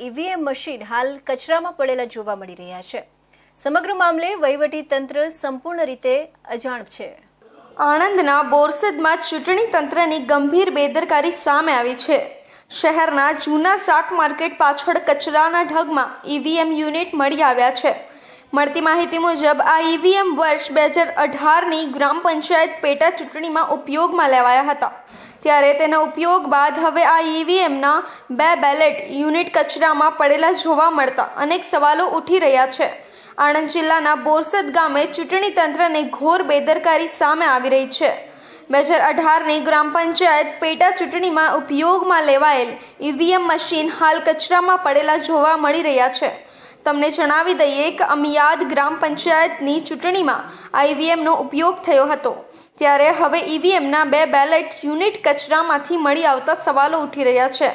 EVM machine હાલ કચરામાં પડેલા જોવા મળી રહ્યા છે. સમગ્ર મામલે વહીવટી તંત્ર સંપૂર્ણ રીતે અજાણ છે. આણંદના બોરસદમાં ચૂંટણી તંત્રની ગંભીર બેદરકારી સામે આવી છે. શહેરના જૂના શાક માર્કેટ પાછળ કચરાના ઢગમાં ઈવીએમ યુનિટ મળી આવ્યા છે. મળતી માહિતી મુજબ, આ ઈવીએમ વર્ષ બે હજાર અઢારની ગ્રામ પંચાયત પેટા ચૂંટણીમાં ઉપયોગમાં લેવાયા હતા. ત્યારે તેના ઉપયોગ બાદ હવે આ ઈવીએમના બે બેલેટ યુનિટ કચરામાં પડેલા જોવા મળતા અનેક સવાલો ઉઠી રહ્યા છે. આણંદ જિલ્લાના બોરસદ ગામે ચૂંટણી તંત્રને ઘોર બેદરકારી સામે આવી રહી છે. બે હજાર અઢારની ગ્રામ પંચાયત પેટા ચૂંટણીમાં ઉપયોગમાં લેવાયેલ ઈવીએમ મશીન હાલ કચરામાં પડેલા જોવા મળી રહ્યા છે. તમને જણાવી દઈએ કે અમિયાદ ગ્રામ પંચાયતની ચૂંટણીમાં આઈવીએમનો ઉપયોગ થયો હતો. ત્યારે હવે ઈવીએમના બે બેલેટ યુનિટ કચરામાંથી મળી આવતા સવાલો ઉઠી રહ્યા છે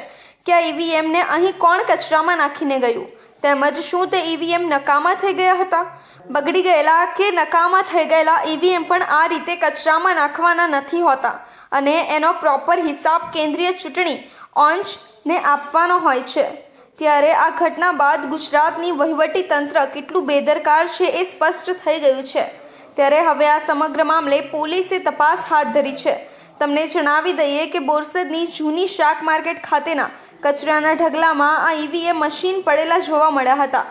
કે આ ઈવીએમને અહીં કોણ કચરામાં નાખીને ગયું? તેમજ શું તે ઈવીએમ નકામા થઈ ગયા હતા? બગડી ગયેલા કે નકામા થઈ ગયેલા ઈવીએમ પણ આ રીતે કચરામાં નાખવાના નથી હોતા અને એનો પ્રોપર હિસાબ કેન્દ્રીય ચૂંટણી ઓંચને આપવાનો હોય છે. ત્યારે આ ઘટના બાદ ગુજરાતની વહીવટી તંત્ર કેટલું બેદરકાર છે એ સ્પષ્ટ થઈ ગયું છે. ત્યારે હવે આ સમગ્ર મામલે પોલીસે તપાસ હાથ ધરી છે. તમને જણાવી દઈએ કે બોરસદની જૂની શાક માર્કેટ ખાતેના કચરાના ઢગલામાં આ ઈવીએમ મશીન પડેલા જોવા મળ્યા હતા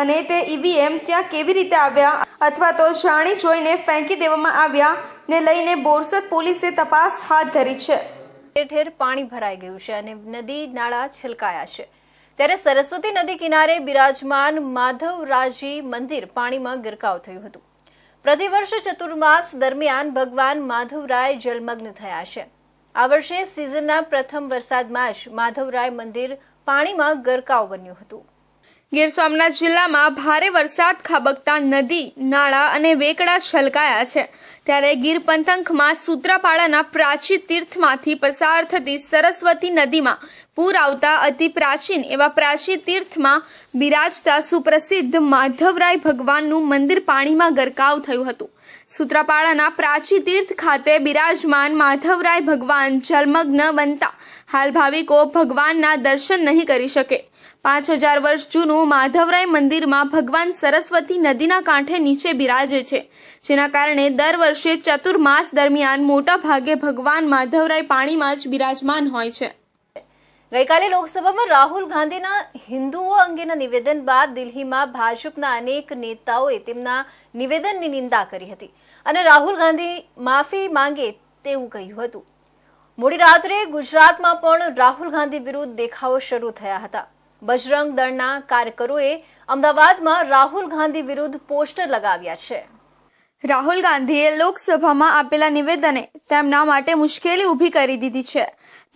અને તે ઈવીએમ ત્યાં કેવી રીતે આવ્યા અથવા તો જાણી જોઈને ફેંકી દેવામાં આવ્યા ને લઈને બોરસદ પોલીસે તપાસ હાથ ધરી છે. ઠેર ઠેર પાણી ભરાઈ ગયું છે અને નદી, નાળા છલકાયા છે. ત્યારે સરસ્વતી નદી કિનારે બિરાજમાન માધવરાજી મંદિર પાણીમાં ગરકાવ થયું હતું. પ્રતિવર્ષ ચતુર્માસ દરમિયાન ભગવાન માધવરાય જલમગ્ન થયા છે. આ વર્ષે સિઝનના પ્રથમ વરસાદમાં જ માધવરાય મંદિર પાણીમાં ગરકાવ બન્યું હતું. ગીર સોમનાથ જિલ્લામાં ભારે વરસાદ, ખાબકતા, નદી, નાળા અને વેકડા છલકાયા છે. ત્યારે ગીર પંથકમાં સૂત્રાપાડાના પ્રાચીન તીર્થમાંથી પસાર થતી સરસ્વતી નદીમાં પૂર આવતા અતિ પ્રાચીન એવા પ્રાચીન તીર્થમાં બિરાજતા સુપ્રસિદ્ધ માધવરાય ભગવાનનું મંદિર પાણીમાં ગરકાવ થયું હતું. સૂત્રાપાડાના પ્રાચી તીર્થ ખાતે બિરાજમાન માધવરાય ભગવાન જલમગ્ન બનતા. હાલ ભાવિકો ભગવાનના દર્શન નહીં કરી શકે. પાંચ હજાર વર્ષ જૂનું માધવરાય મંદિરમાં ભગવાન સરસ્વતી નદીના કાંઠે નીચે બિરાજે છે, જેના કારણે દર વર્ષે ચતુર્માસ દરમિયાન મોટા ભાગે ભગવાન માધવરાય પાણીમાં જ બિરાજમાન હોય છે. ગઈકાલે લોકસભામાં રાહુલ ગાંધીના હિન્દુઓ અંગેના નિવેદન બાદ દિલ્હીમાં ભાજપના અનેક નેતાઓએ તેમના નિવેદનની નિંદા કરી હતી. અને રાહુલ ગાંધી માફી માંગે તેવું કહ્યું હતું. મોડી રાત્રે ગુજરાતમાં પણ રાહુલ ગાંધી વિરુદ્ધ દેખાવો શરૂ થયા હતા. બજરંગ દળના કાર્યકરોએ અમદાવાદમાં રાહુલ ગાંધી વિરુદ્ધ પોસ્ટર લગાવ્યા છે. રાહુલ ગાંધીએ લોકસભામાં આપેલા નિવેદને તેમના માટે મુશ્કેલી ઊભી કરી દીધી છે.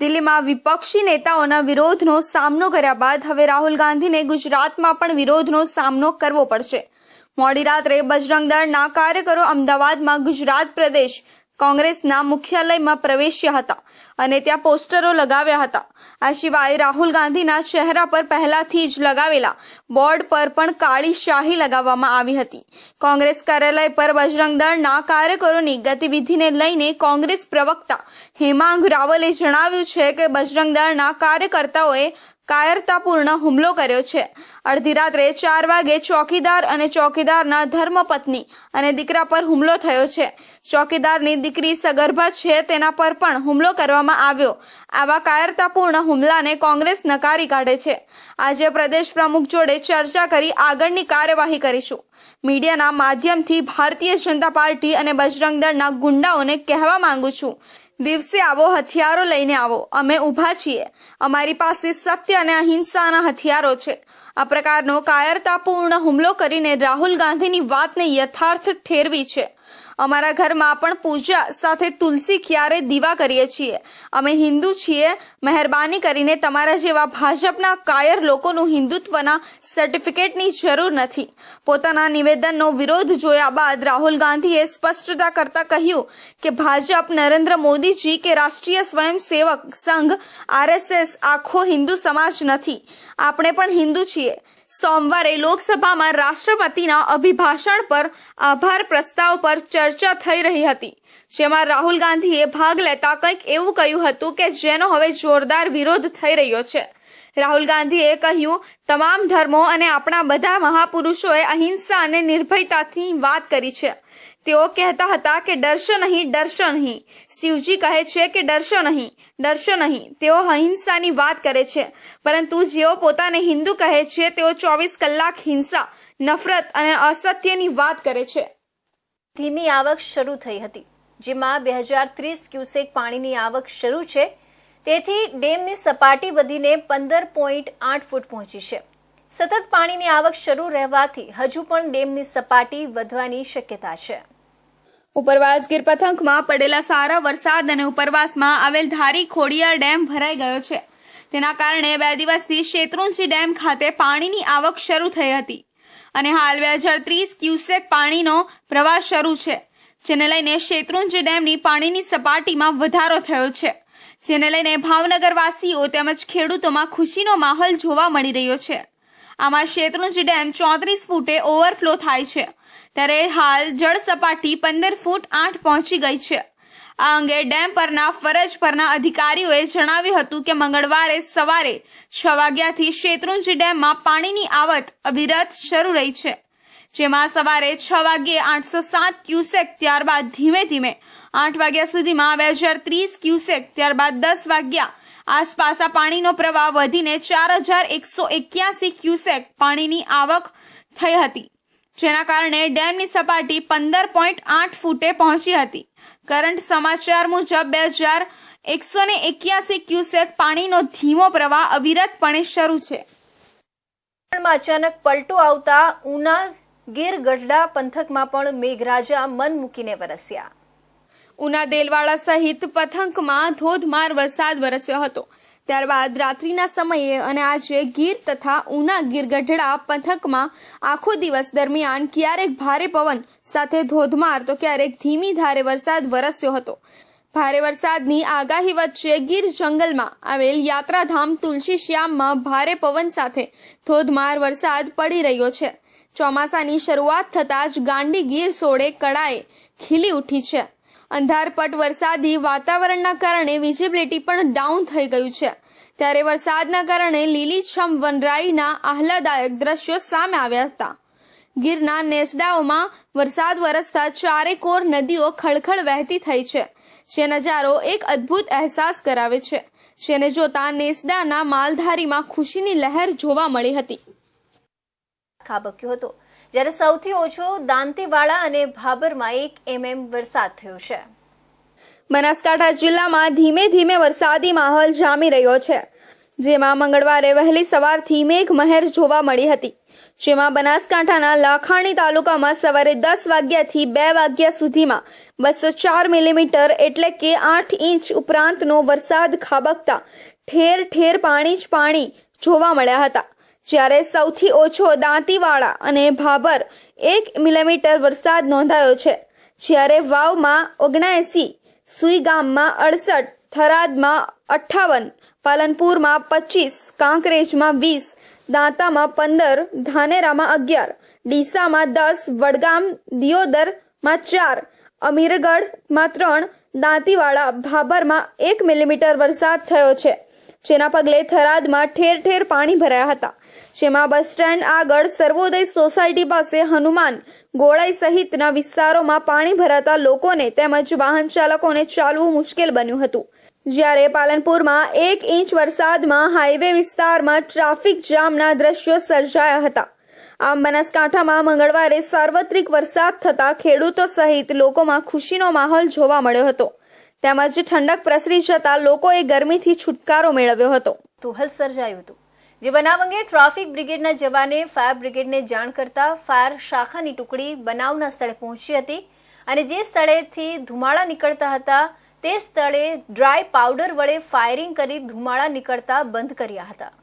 દિલ્હીમાં વિપક્ષી નેતાઓના વિરોધનો સામનો કર્યા બાદ હવે રાહુલ ગાંધીને ગુજરાતમાં પણ વિરોધનો સામનો કરવો પડશે. મોડી રાત્રે બજરંગ દળના કાર્યકરો અમદાવાદમાં ગુજરાત પ્રદેશ કોંગ્રેસના મુખ્યાલયમાં પ્રવેશ્યા હતા અને ત્યાં પોસ્ટરો લગાવ્યા હતા. આ સિવાય રાહુલ ગાંધીના ચહેરા પર પહેલાથી જ લગાવેલા બોર્ડ પર પણ કાળી શાહી લગાવવામાં આવી હતી. કોંગ્રેસ કાર્યાલય પર બજરંગ દળના કાર્યકરોની ગતિવિધિને લઈને કોંગ્રેસ પ્રવક્તા હેમાંગ રાવલે જણાવ્યું છે કે બજરંગ દળના કાર્યકર્તાઓએ કાયરતાપૂર્ણ હુમલો કર્યો છે. અડધી રાત્રે ચાર વાગે ચોકીદાર અને ચોકીદારના ધર્મપત્ની અને દીકરા પર હુમલો થયો છે. ચોકીદારની દીકરી સગર્ભા છે તેના પર પણ હુમલો કરવામાં આવ્યો. આવા કાયરતાપૂર્ણ હુમલાને કોંગ્રેસ નકારી કાઢે છે. આજે પ્રદેશ પ્રમુખ જોડે ચર્ચા કરી આગળની કાર્યવાહી કરીશું. મીડિયાના માધ્યમથી ભારતીય જનતા પાર્ટી અને બજરંગ દળના ગુંડાઓને કહેવા માંગુ છું. દિવસે આવો, હથિયારો લઈને આવો. અમે ઊભા છીએ. અમારી પાસે સત્ય અને અહિંસાના હથિયારો છે. આ પ્રકારનો કાયરતાપૂર્ણ હુમલો કરીને રાહુલ ગાંધીની વાતને યથાર્થ ઠેરવી છે. અમારા ઘરમાં પણ પૂજા સાથે તુલસી ક્યારે દીવા કરીએ છીએ. અમે હિન્દુ છીએ. મહેરબાની કરીને તમારા જેવા ભાજપના કાયર લોકોનું હિન્દુત્વના સર્ટિફિકેટની જરૂર નથી. પોતાના નિવેદનનો વિરોધ જોયા બાદ રાહુલ ગાંધીએ સ્પષ્ટતા કરતા કહ્યું કે ભાજપ નરેન્દ્ર મોદીજી કે રાષ્ટ્રીય સ્વયંસેવક સંઘ, આરએસએસ આખો હિન્દુ સમાજ નથી. આપણે પણ હિન્દુ છીએ. સોમવારે લોકસભામાં રાષ્ટ્રપતિના અભિભાષણ પર આભાર પ્રસ્તાવ પર ચર્ચા થઈ રહી હતી. જેમાં રાહુલ ગાંધીએ ભાગ લેતા કંઈક એવું કહ્યું હતું કે જેનો હવે જોરદાર વિરોધ થઈ રહ્યો છે. રાહુલ ગાંધીએ કહ્યું, તમામ ધર્મો અને આપણા બધા મહાપુરુષોએ અહિંસા અને નિર્ભયતાથી વાત કરી છે. તેઓ કહેતા હતા કે ડરશો નહીં ડરશો નહીં. શિવજી કહે છે કે ડરશો નહીં ડરશો નહીં. તેઓ અહિંસાની વાત કરે છે. પરંતુ જેઓ પોતાને હિન્દુ કહે છે, તેઓ ચોવીસ કલાક હિંસા, નફરત અને અસત્યની વાત કરે છે. ધીમી આવક શરૂ થઈ હતી, જેમાં બે હજાર ત્રીસ ક્યુસેક પાણીની આવક શરૂ છે. તેથી ડેમની સપાટી વધીને પંદર પોઈન્ટ આઠ ફૂટ પહોંચી છે. સતત પાણીની આવક શરૂ રહેવાથી હજુ પણ ડેમની સપાટી વધવાની શક્યતા છે. ઉપરવાસ ગીર પથંકમાં પડેલા સારા વરસાદ અને ઉપરવાસમાં આવેલ ધારી ખોડિયાર ડેમ ભરાઈ ગયો છે. તેના કારણે બે દિવસથી શેત્રુંજી ડેમ ખાતે પાણીની આવક શરૂ થઈ હતી અને હાલ બે હજાર ત્રીસ ક્યુસેક પાણીનો પ્રવાહ શરૂ છે, જેને લઈને શેત્રુંજી ડેમની પાણીની સપાટીમાં વધારો થયો છે, જેને લઈને ભાવનગરવાસીઓ તેમજ ખેડૂતોમાં ખુશીનો માહોલ જોવા મળી રહ્યો છે. આમાં શેત્રુંજી ડેમ ચોત્રીસ ફૂટે ઓવરફ્લો થાય છે. ત્યારે હાલ જળ સપાટી પંદર ફૂટ આઠ પહોંચી ગઈ છે. આ અંગે ડેમ પરના ફરજ પરના અધિકારીઓએ જણાવ્યું હતું કે મંગળવારે સવારે છ વાગ્યાથી શેત્રુંજી ડેમમાં પાણીની આવત અવિરત શરૂ રહી છે. જેમાં સવારે છ વાગ્યે આઠસો સાત ક્યુસેક ત્યારબાદ ધીમે ધીમે આઠ વાગ્યા સુધીમાં બે હજાર ત્રીસ ક્યુસેક ત્યારબાદ દસ વાગ્યા આસપાસ આ પાણીનો પ્રવાહ વધીને ચાર હજાર એકસો એક્યાસી ક્યુસેક પાણીની આવક થઈ હતી, જેના કારણે ડેમની સપાટી પંદર પોઈન્ટ આઠ ફૂટે પહોંચી હતી. કરંટ સમાચાર મુજબ બે હજાર એકસો ને એક્યાસી ક્યુસેક પાણીનો ધીમો પ્રવાહ અવિરતપણે શરૂ છે. અચાનક પલટો આવતા ઉના ગીર ગઢડા પંથકમાં પણ મેઘરાજા મન મૂકીને વરસ્યા. ઉના દેલવાડા સહિત પથંકમાં ધોધમાર વરસાદ વરસ્યો હતો. ત્યારબાદ રાત્રિના સમયે અને આજે ગીર તથા ઉના ગીર ગઢડા પંથકમાં આખો દિવસ દરમિયાન ક્યારેક ભારે પવન સાથે ધોધમાર તો ક્યારેક ધીમી ધારે વરસાદ વરસ્યો હતો. ભારે વરસાદની આગાહી વચ્ચે ગીર જંગલમાં આવેલ યાત્રાધામ તુલસી શ્યામમાં ભારે પવન સાથે ધોધમાર વરસાદ પડી રહ્યો છે. ચોમાસાની શરૂઆત થતાં જ ગાંડી ગીર સોડે કળાએ ખીલી ઉઠી છે. અંધારપટ વરસાદી વાતાવરણના કારણે વિઝિબિલિટી પણ ડાઉન થઈ ગયું છે. ત્યારે વરસાદના કારણે લીલીછમ વનરાઈના આહલાદાયક દ્રશ્યો સામે આવ્યા હતા. ગીરના નેસડાઓમાં વરસાદ વરસતા ચારે કોર નદીઓ ખળખળ વહેતી થઈ છે, જે નજારો એક અદ્ભુત અહેસાસ કરાવે છે, જેને જોતા નેસડાના માલધારીમાં ખુશીની લહેર જોવા મળી હતી. ખાબક્યો હતો. જ્યારે સૌથી ઓછો દાંતીવાડા અને ભાબરમાં એક એમએમ વરસાદ થયો છે. બનાસકાંઠા જિલ્લામાં ધીમે ધીમે વરસાદી માહોલ જામી રહ્યો છે. જેમાં મંગળવારે વહેલી સવારથી મેઘમહેર જોવા મળી હતી. જેમાં બનાસકાંઠાના લાખાણી તાલુકામાં સવારે દસ વાગ્યાથી બે વાગ્યા સુધીમાં બસો ચાર મિલીમીટર એટલે કે આઠ ઇંચ ઉપરાંતનો વરસાદ ખાબકતા ઠેર ઠેર પાણી જ પાણી જોવા મળ્યા હતા. જ્યારે સૌથી ઓછો દાંતીવાડા અને ભાભર એક મિલીમીટર વરસાદ નોંધાયો છે. જ્યારે વાવમાં ઓગણએંસી સુઈગામમાં અડસઠ, થરાદમાં અઠ્ઠાવન, પાલનપુરમાં પચીસ, કાંકરેજમાં વીસ, દાંતામાં પંદર, ધાનેરામાં અગિયાર, ડીસામાં દસ, વડગામ, દિયોદરમાં ચાર, અમીરગઢમાં ત્રણ દાંતીવાડા ભાભરમાં એક મિલીમીટર વરસાદ થયો છે. જેના પગલે થરાદમાં ઠેર ઠેર પાણી ભરાયા હતા. જેમાં બસ સ્ટેન્ડ આગળ સર્વોદય સોસાયટી પાસે હનુમાન ગોળાઈ સહિતના વિસ્તારોમાં પાણી ભરાતા લોકોને તેમજ વાહન ચાલકોને ચાલવું મુશ્કેલ બન્યું હતું. જ્યારે પાલનપુરમાં એક ઇંચ વરસાદમાં હાઈવે વિસ્તારમાં ટ્રાફિક જામના દ્રશ્યો સર્જાયા હતા. આમ બનાસકાંઠામાં મંગળવારે સાર્વત્રિક વરસાદ થતાં ખેડૂતો સહિત લોકોમાં ખુશીનો માહોલ જોવા મળ્યો હતો. તેમજ ઠંડક પ્રસરી જતા લોકોએ ગરમીથી છુટકારો મેળવ્યો હતો. તુહલ સર્જાયું હતું. જે બનાવ અંગે ટ્રાફિક બ્રિગેડના જવાને ફાયર બ્રિગેડને જાણ કરતા ફાયર શાખાની ટુકડી બનાવના સ્થળે પહોંચી હતી અને જે સ્થળેથી ધુમાડા નીકળતા હતા તે સ્થળે ડ્રાય પાવડર વડે ફાયરિંગ કરી ધુમાડા નીકળતા બંધ કર્યા હતા.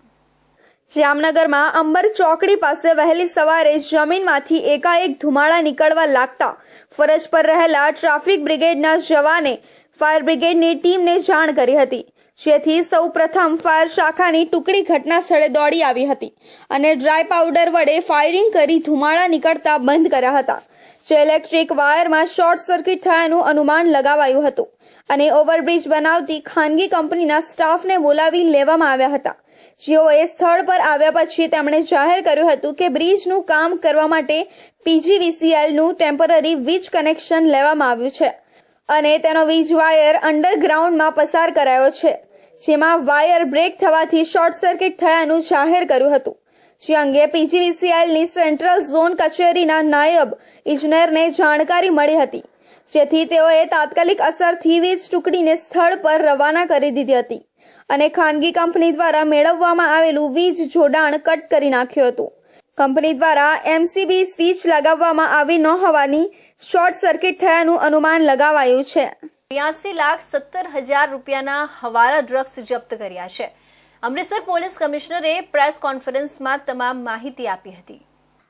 જામનગરમાં અંબર ચોકડી પાસે વહેલી સવારે જમીનમાંથી એકાએક ધુમાડા નીકળવા લાગતા ફરજ પર રહેલા ટ્રાફિક બ્રિગેડના જવાને ફાયર બ્રિગેડની ટીમને જાણ કરી હતી. જેથી સૌ પ્રથમ ફાયર શાખાની ટુકડી ઘટના સ્થળે દોડી આવી હતી અને ડ્રાય પાવડર વડે ફાયરિંગ કરી ધુમાડા નીકળતા બંધ કર્યા હતા. જે ઇલેક્ટ્રિક વાયરમાં શોર્ટ સર્કિટ થયાનું અનુમાન લગાવાયું હતું અને ઓવરબ્રિજ બનાવતી ખાનગી કંપનીના સ્ટાફને બોલાવી લેવામાં આવ્યા હતા. જેઓએ સ્થળ પર આવ્યા પછી તેમણે જાહેર કર્યું હતું કે બ્રિજનું કામ કરવા માટે પીજીવીસીએલનું ટેમ્પરરી વીજ કનેક્શન લેવામાં આવ્યું છે. અને તેનો વીજ વાયર અંડરગ્રાઉન્ડમાં પસાર કરાયો છે, જેમાં વાયર બ્રેક થવાથી શોર્ટ સર્કિટ થયાનું જાહેર કર્યું હતું. જે અંગે પીજીવીસીએલની સેન્ટ્રલ ઝોન કચેરીના નાયબ ઇજનેરને જાણકારી મળી હતી, જેથી તેઓએ તાત્કાલિક અસરથી વીજ ટુકડીને સ્થળ પર રવાના કરી દીધી હતી અને ખાનગી કંપની દ્વારા મેળવવામાં આવેલું વીજ જોડાણ કટ કરી નાખ્યું હતું. કંપની દ્વારા એમસીબી સ્વિચ લગાવવામાં આવી ન હોવાની શોર્ટ સર્કિટ થયાનું અનુમાન લગાવાયું છે. બ્યાસી લાખ સત્તર હજાર રૂપિયાના હવાલા ડ્રગ્સ જપ્ત કર્યા છે. અમૃતસર પોલીસ કમિશનરે પ્રેસ કોન્ફરન્સમાં તમામ માહિતી આપી હતી.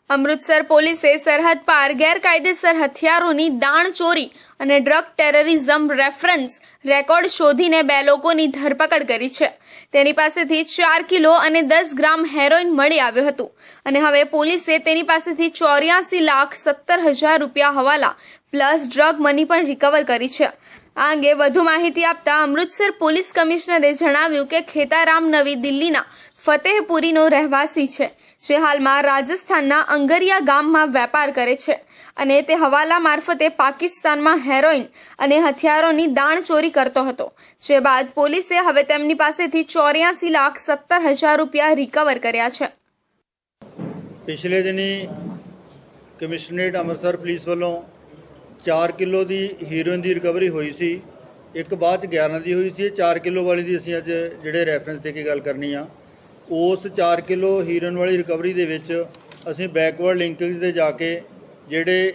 અમૃતસર પોલીસે સરહદ પાર ગેરકાયદેસર હથિયારોની દાણ ચોરી અને ડ્રગ ટેરરિઝમ રેફરન્સ રેકોર્ડ શોધીને બે લોકોની ધરપકડ કરી છે. તેની પાસેથી ચાર કિલો અને દસ ગ્રામ હેરોઇન મળી આવ્યું હતું અને હવે પોલીસે તેની પાસેથી ચોર્યાસી લાખ સત્તર હજાર રૂપિયા હવાલા પ્લસ ડ્રગ મની પણ રિકવર કરી છે. આ અંગે વધુ માહિતી આપતા અમૃતસર પોલીસ કમિશનરે જણાવ્યું કે ખેતારામ નવી દિલ્હીના ફતેહપુરીનો રહેવાસી છે. જે હાલમાં રાજસ્થાનના અંગરિયા ગામમાં વેપાર કરે છે અને તે હવાલા મારફતે પાકિસ્તાનમાં હેરોઇન અને હથિયારોની દાણ ચોરી કરતો હતો જે બાદ પોલીસે હવે તેમની પાસેથી ચોર્યાસી લાખ સત્તર હજાર રૂપિયા રિકવર કર્યા છે ਪਿਛਲੇ ਦਿਨੀ ਕਮਿਸ਼ਨਰੇਟ ਅੰਮ੍ਰਿਤਸਰ ਪੁਲਿਸ ਵੱਲੋਂ 4 ਕਿਲੋ ਦੀ ਹੀਰੋਇਨ ਦੀ ਰਿਕਵਰੀ ਹੋਈ ਸੀ ਇੱਕ ਬਾਅਦ ਚ 11 ਦੀ ਹੋਈ ਸੀ ਇਹ 4 ਕਿਲੋ ਵਾਲੀ ਦੀ ਅਸੀਂ ਅੱਜ ਜਿਹੜੇ ਰੈਫਰੈਂਸ ਦੇ ਕੇ ਗੱਲ ਕਰਨੀ ਆ ਉਸ 4 ਕਿਲੋ ਹੀਰਨ ਵਾਲੀ ਰਿਕਵਰੀ ਦੇ ਵਿੱਚ ਅਸੀਂ ਬੈਕਵਰਡ ਲਿੰਕੇਜ ਤੇ ਜਾ ਕੇ ਜਿਹੜੇ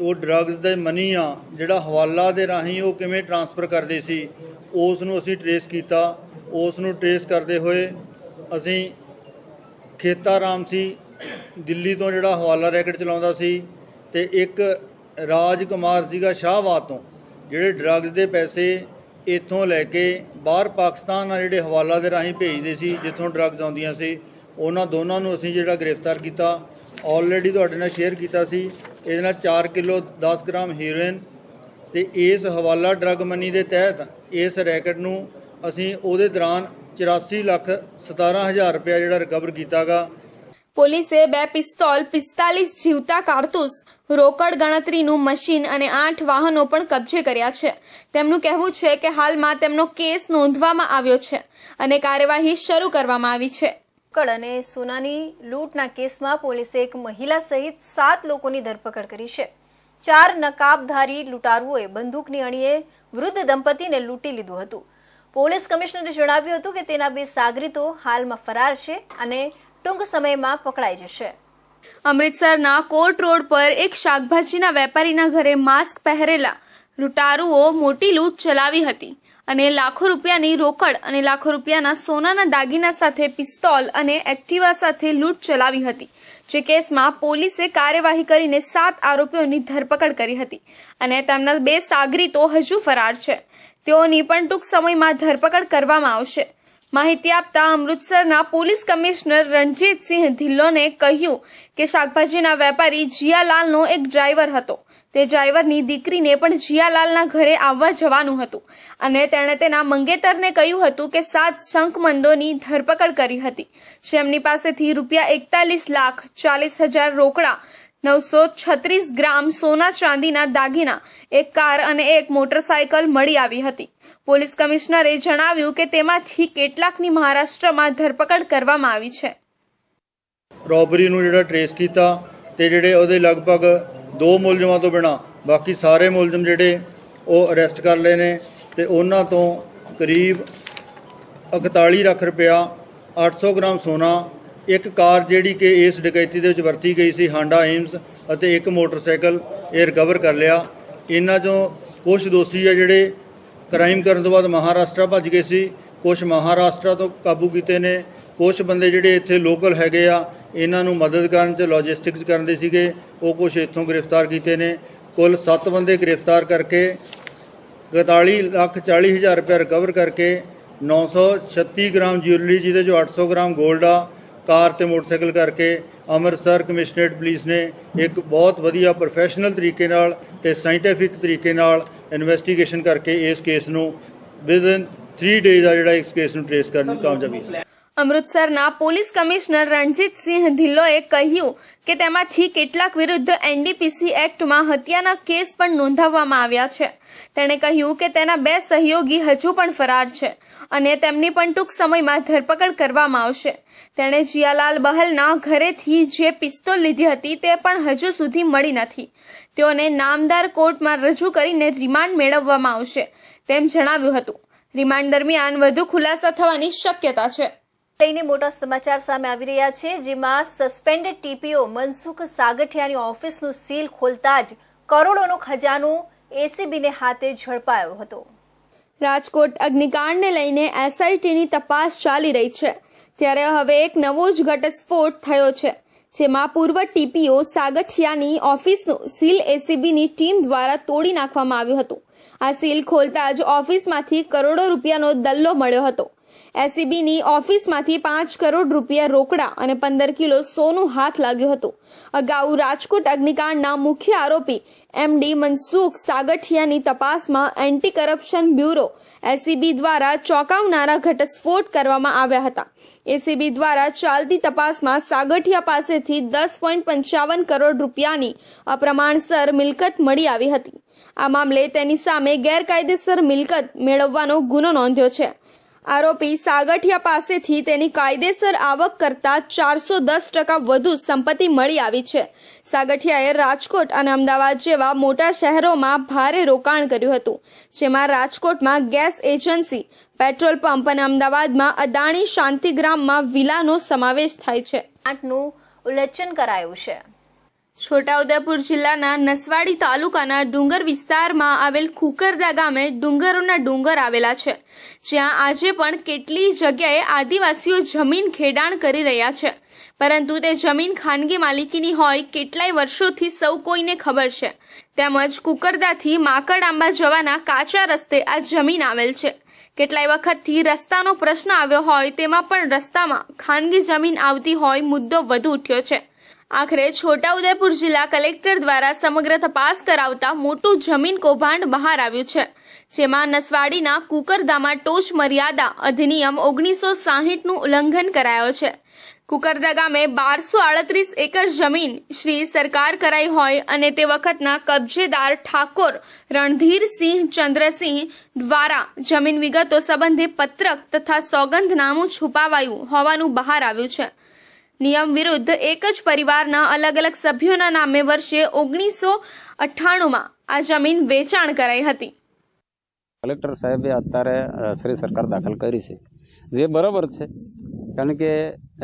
ਉਹ ਡਰੱਗਸ ਦੇ ਮਨੀ ਆ, ਜਿਹੜਾ ਹਵਾਲਾ ਦੇ ਰਾਹੀਂ ਉਹ ਕਿਵੇਂ ਟਰਾਂਸਫਰ ਕਰਦੇ ਸੀ ਉਸ ਨੂੰ ਅਸੀਂ ਟਰੇਸ ਕੀਤਾ। ਉਸ ਨੂੰ ਟਰੇਸ ਕਰਦੇ ਹੋਏ ਅਸੀਂ ਖੇਤਾਰਾਮ ਸੀ, ਦਿੱਲੀ ਤੋਂ ਜਿਹੜਾ ਹਵਾਲਾ ਰੈਕਟ ਚਲਾਉਂਦਾ ਸੀ ਤੇ ਇੱਕ ਰਾਜ ਕੁਮਾਰ ਸੀਗਾ ਸ਼ਾਹਬਾਦ ਤੋਂ, ਜਿਹੜੇ ਡਰੱਗਸ ਦੇ ਪੈਸੇ ਇੱਥੋਂ ਲੈ ਕੇ ਬਾਹਰ ਪਾਕਿਸਤਾਨ ਆ ਜਿਹੜੇ ਹਵਾਲਾ ਦੇ ਰਾਹੀਂ ਭੇਜਦੇ ਸੀ, ਜਿੱਥੋਂ ਡਰੱਗਸ ਆਉਂਦੀਆਂ ਸੀ, ਉਹਨਾਂ ਦੋਨਾਂ ਨੂੰ ਅਸੀਂ ਜਿਹੜਾ ਗ੍ਰਿਫਤਾਰ ਕੀਤਾ। ਆਲਰੇਡੀ ਤੁਹਾਡੇ ਨਾਲ ਸ਼ੇਅਰ ਕੀਤਾ ਸੀ, ਇਹਦੇ ਨਾਲ 4 ਕਿਲੋ 10 ਗ੍ਰਾਮ ਹੀਰੋਇਨ ਤੇ ਇਸ ਹਵਾਲਾ ਡਰੱਗ ਮਨੀ ਦੇ ਤਹਿਤ ਇਸ ਰੈਕਟ ਨੂੰ ਅਸੀਂ ਉਹਦੇ ਦੌਰਾਨ 84 ਲੱਖ 17000 ਰੁਪਇਆ ਜਿਹੜਾ ਰਿਕਵਰ ਕੀਤਾਗਾ। પોલીસે બે પિસ્તોલ, પિસ્તાલીસ જીવતા કારતૂસ, રોકડ ગણતરીનું મશીન અને આઠ વાહનો પણ કબજે કર્યા છે. તેમનું કહેવું છે કે હાલમાં તેમનો કેસ નોંધવામાં આવ્યો છે અને કાર્યવાહી શરૂ કરવામાં આવી છે. કડ અને સોનાની લૂંટના કેસમાં પોલીસે એક મહિલા સહિત સાત લોકોની ધરપકડ કરી છે. ચાર નકાબધારી લૂંટારુઓએ બંદૂકની અણીએ વૃદ્ધ દંપતીને લૂંટી લીધું હતું. પોલીસ કમિશનરે જણાવ્યું હતું કે તેના બે સાગરીતો હાલમાં ફરાર છે અને ટૂંક સમયમાં પકડાઈ જશે. અમૃતસરના કોર્ટ રોડ પર એક શાકભાજીના વેપારીના ઘરે માસ્ક પહેરેલા લૂંટારુઓ મોટી લૂંટ ચલાવી હતી અને લાખો રૂપિયાની રોકડ અને લાખો રૂપિયાના સોનાના દાગીના સાથે પિસ્તોલ અને એક્ટિવા સાથે લૂંટ ચલાવી હતી, જે કેસમાં પોલીસે કાર્યવાહી કરીને સાત આરોપીઓની ધરપકડ કરી હતી અને તેમના બે સાગરીતો હજુ ફરાર છે. તેઓની પણ ટૂંક સમયમાં ધરપકડ કરવામાં આવશે. માહિતી આપતા અમૃતસરના પોલીસ કમિશનર રણજીતસિંહ ધિલ્લોને કહ્યું કે શાકભાજીના વેપારી જીયાલાલનો એક ડ્રાઈવર હતો. તે ડ્રાઈવરની દીકરીને પણ જીયાલાલના ઘરે આવવા જવાનું હતું અને તેણે તેના મંગેતરને કહ્યું હતું કે સાત શંખમંદોની ધરપકડ કરી હતી. જેમની પાસેથી રૂપિયા એકતાલીસ લાખ ચાલીસ હજાર રોકડા, નવસો છત્રીસ ગ્રામ સોના ચાંદીના દાગીના, એક કાર અને એક મોટરસાયકલ મળી આવી હતી. પોલીસ કમિશનરે જણાવ્યું કે તેમાંથી કેટલાકની મહારાષ્ટ્રમાં ધરપકડ કરવામાં આવી છે ਰੋਬਰੀ ਨੂੰ ਜਿਹੜਾ ਟਰੇਸ ਕੀਤਾ ਤੇ ਜਿਹੜੇ ਉਹਦੇ ਲਗਭਗ ਦੋ ਮੁਲਜ਼ਮਾਂ ਤੋਂ ਬਿਨਾ ਬਾਕੀ ਸਾਰੇ ਮੁਲਜ਼ਮ ਜਿਹੜੇ ਉਹ ਅਰੈਸਟ ਕਰ ਲਏ ਨੇ ਤੇ ਉਹਨਾਂ ਤੋਂ ਕਰੀਬ 41 ਲੱਖ ਰੁਪਇਆ 800 ਗ੍ਰਾਮ ਸੋਨਾ ਇੱਕ ਕਾਰ ਜਿਹੜੀ ਕਿ ਇਸ ਡਕੈਤੀ ਦੇ ਵਿੱਚ ਵਰਤੀ ਗਈ ਸੀ ਹਾਂਡਾ ਏਮਸ ਅਤੇ ਇੱਕ ਮੋਟਰਸਾਈਕਲ ਇਹ ਰਿਕਵਰ ਕਰ ਲਿਆ ਇਹਨਾਂ ਚੋਂ ਕੁਝ ਦੋਸ਼ੀ ਆ ਜਿਹੜੇ ਕ੍ਰਾਈਮ ਕਰਨ ਤੋਂ ਬਾਅਦ ਮਹਾਰਾਸ਼ਟਰ ਭੱਜ ਗਏ ਸੀ। ਕੁਝ ਮਹਾਰਾਸ਼ਟਰ ਤੋਂ ਕਾਬੂ ਕੀਤੇ ਨੇ। ਕੁਝ ਬੰਦੇ ਜਿਹੜੇ ਇੱਥੇ ਲੋਕਲ ਹੈਗੇ ਆ, ਇਹਨਾਂ ਨੂੰ ਮਦਦ ਕਰਨ ਤੇ ਲੌਜਿਸਟਿਕਸ ਕਰਨ ਦੇ ਸੀਗੇ, ਉਹ ਕੁਝ ਇੱਥੋਂ ਗ੍ਰਿਫਤਾਰ ਕੀਤੇ ਨੇ। ਕੁੱਲ 7 ਬੰਦੇ ਗ੍ਰਿਫਤਾਰ ਕਰਕੇ 41 ਲੱਖ 40 ਹਜ਼ਾਰ ਰੁਪਏ ਰਿਕਵਰ ਕਰਕੇ 936 ਗ੍ਰਾਮ ਜਿਊਲਰੀ ਜਿਹਦੇ ਚੋਂ 800 ਗ੍ਰਾਮ 골ਡ ਆ, ਕਾਰ ਤੇ ਮੋਟਰਸਾਈਕਲ ਕਰਕੇ ਅੰਮ੍ਰਿਤਸਰ ਕਮਿਸ਼ਨਰੇਟ ਪੁਲਿਸ ਨੇ ਇੱਕ ਬਹੁਤ ਵਧੀਆ ਪ੍ਰੋਫੈਸ਼ਨਲ ਤਰੀਕੇ ਨਾਲ ਤੇ ਸਾਇੰਟੀਫਿਕ ਤਰੀਕੇ ਨਾਲ ਇਨਵੈਸਟੀਗੇਸ਼ਨ ਕਰਕੇ ਇਸ ਕੇਸ ਨੂੰ ਵਿਦਨ 3 ਡੇਜ਼ ਆ ਜਿਹੜਾ ਇਸ ਕੇਸ ਨੂੰ ਟ੍ਰੇਸ ਕਰਨ ਦੀ ਕਾਮਯਾਬੀ ਹੈ। અમૃતસરના પોલીસ કમિશનર રણજીતસિંહ ધિલ્લોએ કહ્યું કે તેમાંથી કેટલાક વિરુદ્ધ એનડીપીસી એક્ટમાં હત્યાના કેસ પણ નોંધાવવામાં આવ્યા છે. તેણે કહ્યું કે તેના બે સહયોગી હજુ પણ ફરાર છે અને તેમની પણ ટૂંક સમયમાં ધરપકડ કરવામાં આવશે. તેણે જિયાલાલ બહલના ઘરેથી જે પિસ્તોલ લીધી હતી તે પણ હજુ સુધી મળી નથી. તેઓને નામદાર કોર્ટમાં રજૂ કરીને રિમાન્ડ મેળવવામાં આવશે તેમ જણાવ્યું હતું. રિમાન્ડ દરમિયાન વધુ ખુલાસા થવાની શક્યતા છે. લઈને મોટા સમાચાર સામે આવી રહ્યા છે, જેમાં સસ્પેન્ડેડ ટીપીઓ મનસુખ સાગઠિયાની ઓફિસનું સીલ ખોલતા જ કરોડોનો ખજાનો એસીબીને હાથે ઝડપાયો હતો. રાજકોટ અગ્નિકાંડને લઈને એસઆઈટીની તપાસ ચાલી રહી છે. ત્યારે હવે એક નવો જ ઘટસ્ફોટ થયો છે, જેમાં પૂર્વ ટીપીઓ સાગઠિયાની ઓફિસનું સીલ એસીબીની ટીમ દ્વારા તોડી નાખવામાં આવ્યું હતું. આ સીલ ખોલતા જ ઓફિસમાંથી કરોડો રૂપિયાનો દલ્લો મળ્યો હતો. એસીબીની ઓફિસમાંથી પાંચ કરોડ રૂપિયા રોકડા અને પંદર કિલો સોનું હાથ લાગ્યું હતું. અગાઉ રાજકોટ અગ્નિકાંડના મુખ્ય આરોપી એમડી મનસુખ સાગઠિયાની તપાસમાં એન્ટી કરપ્શન બ્યુરો એસીબી દ્વારા ચોંકાવનારા ઘટસ્ફોટ કરવામાં આવ્યા હતા. એસીબી દ્વારા ચાલતી તપાસમાં સાગઠિયા પાસેથી દસ પોઈન્ટ પંચાવન કરોડ રૂપિયાની અપ્રમાણસર મિલકત મળી આવી હતી. આ મામલે તેની સામે ગેરકાયદેસર મિલકત મેળવવાનો ગુનો નોંધ્યો છે. આરોપી સાગઠિયા પાસેથી તેની કાયદેસર આવક કરતા ચારસો દસ ટકા વધુ સંપત્તિ મળી આવી છે. સાગઠિયાએ રાજકોટ અને અમદાવાદ જેવા મોટા શહેરોમાં ભારે રોકાણ કર્યું હતું, જેમાં રાજકોટમાં ગેસ એજન્સી, પેટ્રોલ પંપ અને અમદાવાદમાં અદાણી શાંતિગ્રામમાં વિલાનો સમાવેશ થાય છે. આઠનું ઉલ્લેખન કરાયું છે. છોટાઉદેપુર જિલ્લાના નસવાડી તાલુકાના ડુંગર વિસ્તારમાં આવેલ ખુકરદા ગામે ડુંગરોના ડુંગર આવેલા છે. જ્યાં આજે પણ કેટલી જગ્યાએ આદિવાસીઓ જમીન ખેડાણ કરી રહ્યા છે. પરંતુ તે જમીન ખાનગી માલિકીની હોય કેટલાય વર્ષોથી સૌ કોઈને ખબર છે. તેમજ કુકરદાથી માકડ આંબા જવાના કાચા રસ્તે આ જમીન આવેલ છે. કેટલાય વખતથી રસ્તાનો પ્રશ્ન આવ્યો હોય તેમાં પણ રસ્તામાં ખાનગી જમીન આવતી હોય મુદ્દો વધુ ઉઠ્યો છે. આખરે છોટાઉદેપુર જિલ્લા કલેક્ટર દ્વારા સમગ્ર તપાસ કરાવતા મોટું જમીન કૌભાંડ બહાર આવ્યું છે, જેમાં નસવાડીના કુકરદામાં ટોચ મર્યાદા અધિનિયમ ઓગણીસો સાહીઠનું ઉલ્લંઘન કરાયો છે. કુકરદા ગામે બારસો આડત્રીસ એકર જમીન શ્રી સરકાર કરાઈ હોય અને તે વખતના કબજેદાર ઠાકોર રણધીરસિંહ ચંદ્રસિંહ દ્વારા જમીન વિગતો સંબંધે પત્રક તથા સોગંદનામું છુપાવાયું હોવાનું બહાર આવ્યું છે. નિયમ વિરુદ્ધ એક જ પરિવારના અલગ અલગ સભ્યોના નામે વર્ષે ઓગણીસો અઠ્ઠાણુંમાં આ જમીન વેચાણ કરાઈ હતી. કલેક્ટર સાહેબે અત્યારે શ્રી સરકાર દાખલ કરી છે. જે બરાબર છે, કારણ કે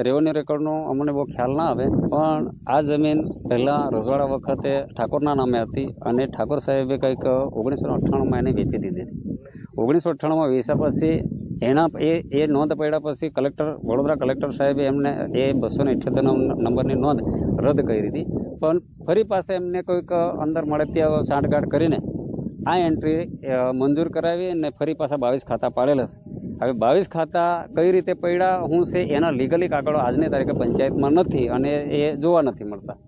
રેવન્યુ રેકોર્ડનો અમને બહુ ખ્યાલ ના આવે, પણ આ જમીન પહેલાં રજવાડા વખતે ઠાકોરના નામે હતી અને ઠાકોર સાહેબે કંઈક ઓગણીસો અઠ્ઠાણુંમાં એને વેચી દીધી હતી. ઓગણીસો અઠ્ઠાણુંમાં વેચ્યા પછી એના એ એ નોંધ પડ્યા પછી કલેક્ટર, વડોદરા કલેક્ટર સાહેબે એમને એ બસો ને ઇઠ્યોતેર નંબરની નોંધ રદ કરી હતી. પણ ફરી પાસે એમને કોઈક અંદર મળે ત્યાં સાંઠગાંઠ કરીને આ એન્ટ્રી મંજૂર કરાવી અને ફરી પાછા બાવીસ ખાતા પાડેલા છે. હવે બાવીસ ખાતા કઈ રીતે પડ્યા, હું છે એના લીગલી કાગળો આજની તારીખે પંચાયતમાં નથી અને એ જોવા નથી મળતા.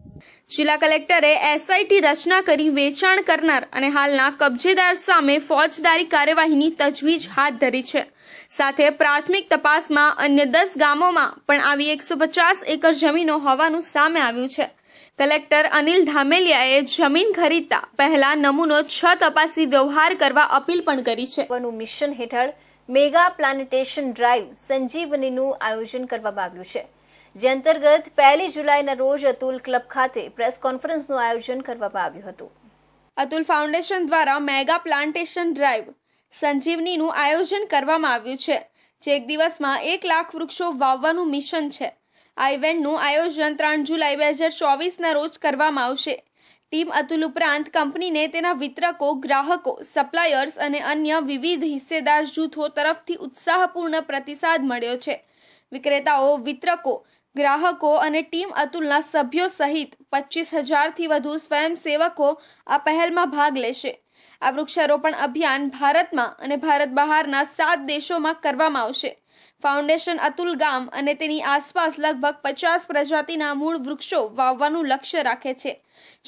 જિલ્લા કલેક્ટરે એસઆઈટી રચના કરી વેચાણ કરનાર અને હાલના કબજેદાર સામે ફોજદારી કાર્યવાહીની તજવીજ હાથ ધરી છે. સાથે પ્રાથમિક તપાસમાં અન્ય દસ ગામોમાં પણ આવી એકસો પચાસ એકર જમીનો હોવાનું સામે આવ્યું છે. કલેક્ટર અનિલ ધામેલિયાએ જમીન ખરીદતા પહેલા નમૂનો છ તપાસી વ્યવહાર કરવા અપીલ પણ કરી છે. મિશન હેઠળ મેગા પ્લાનેટેશન ડ્રાઈવ સંજીવનીનું આયોજન કરવામાં આવ્યું છે. જે અંતર્ગત પહેલી જુલાઈના રોજ અતુલ ક્લબ ખાતે પ્રેસ કોન્ફરન્સનું આયોજન કરવામાં આવ્યું હતું. અતુલ ફાઉન્ડેશન દ્વારા મેગા પ્લાન્ટેશન ડ્રાઈવ સંજીવનીનું આયોજન કરવામાં આવ્યું છે, જે એક દિવસમાં એક લાખ વૃક્ષો વાવવાનું મિશન છે. આ ઇવેન્ટનું આયોજન ત્રણ જુલાઈ બે હજાર ચોવીસના રોજ કરવામાં આવશે. ટીમ અતુલ ઉપરાંત કંપનીને તેના વિતરકો, ગ્રાહકો, સપ્લાયર્સ અને અન્ય વિવિધ હિસ્સેદાર જૂથો તરફથી ઉત્સાહપૂર્ણ પ્રતિસાદ મળ્યો છે. વિક્રેતાઓ, વિતરકો, ગ્રાહકો અને ટીમ અતુલના સભ્યો સહિત પચીસ હજારથી વધુ સ્વયંસેવકો આ પહેલમાં ભાગ લેશે. આ વૃક્ષારોપણ અભિયાન ભારતમાં અને ભારત બહારના સાત દેશોમાં કરવામાં આવશે. ફાઉન્ડેશન અતુલ ગામ અને તેની આસપાસ લગભગ પચાસ પ્રજાતિના મૂળ વૃક્ષો વાવવાનું લક્ષ્ય રાખે છે.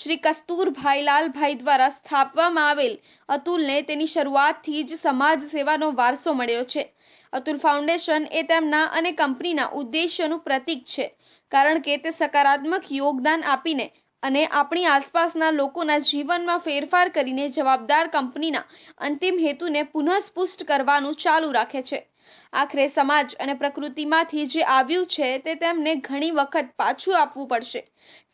શ્રી કસ્તુરભાઈ લાલભાઈ દ્વારા સ્થાપવામાં આવેલ અતુલને તેની શરૂઆતથી જ સમાજ સેવાનો વારસો મળ્યો છે. અતુલ ફાઉન્ડેશન એ તેમના અને કંપનીના ઉદ્દેશ્યનું પ્રતીક છે, કારણ કે તે સકારાત્મક યોગદાન આપીને અને આપણી આસપાસના લોકોના જીવનમાં ફેરફાર કરીને જવાબદાર કંપનીના અંતિમ હેતુને પુનઃસ્પુષ્ટ કરવાનું ચાલુ રાખે છે. આખરે સમાજ અને પ્રકૃતિમાંથી જે આવ્યું છે તે તેમને ઘણી વખત પાછું આપવું પડશે.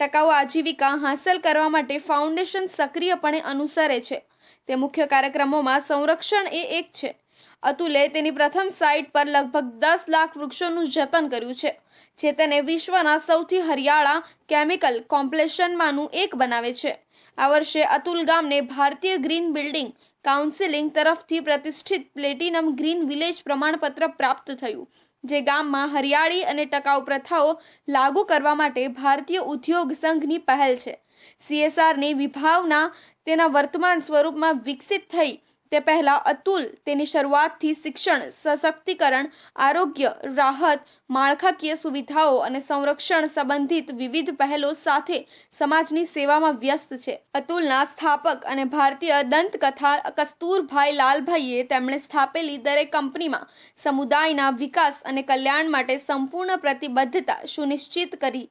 ટકાઉ આજીવિકા હાંસલ કરવા માટે ફાઉન્ડેશન સક્રિયપણે અનુસરે છે. તે મુખ્ય કાર્યક્રમોમાં સંરક્ષણ એ એક છે. અતુલે તેની પ્રથમ સાઇટ પર લગભગ દસ લાખ વૃક્ષોનું જતન કર્યું છે. જે તેને વિશ્વના સૌથી હરિયાળા કેમિકલ કોમ્પ્લેશનમાંનું એક બનાવે છે. આ વર્ષે અતુલ ગામને ભારતીય ગ્રીન બિલ્ડિંગ કાઉન્સિલિંગ તરફથી પ્રતિષ્ઠિત પ્લેટિનમ ગ્રીન વિલેજ પ્રમાણપત્ર પ્રાપ્ત થયું, જે ગામમાં હરિયાળી અને ટકાઉ પ્રથાઓ લાગુ કરવા માટે ભારતીય ઉદ્યોગ સંઘની પહેલ છે. સીએસઆરની વિભાવના તેના વર્તમાન સ્વરૂપમાં વિકસિત થઈ તે પહેલા અતુલ, તેની શરૂઆતથી શિક્ષણ, સશક્તિકરણ, આરોગ્ય, રાહત, માળખાકીય સુવિધાઓ અને સંરક્ષણ સંબંધિત વિવિધ પહેલો સાથે સમાજની સેવામાં વ્યસ્ત છે. અતુલના સ્થાપક અને ભારતીય દંતકથા કસ્તુરભાઈ લાલભાઈએ તેમણે સ્થાપેલી દરેક કંપનીમાં સમુદાયના વિકાસ અને કલ્યાણ માટે સંપૂર્ણ પ્રતિબદ્ધતા સુનિશ્ચિત કરી.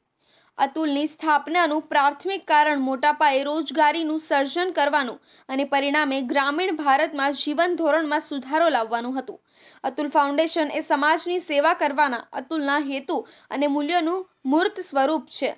અતુલની સ્થાપનાનું પ્રાથમિક કારણ મોટા પાયે રોજગારીનું સર્જન કરવાનું અને પરિણામે ગ્રામીણ ભારતમાં જીવન ધોરણમાં સુધારો લાવવાનું હતું. અતુલ ફાઉન્ડેશન એ સમાજની સેવા કરવાના અતુલના હેતુ અને મૂલ્યોનું મૂર્ત સ્વરૂપ છે.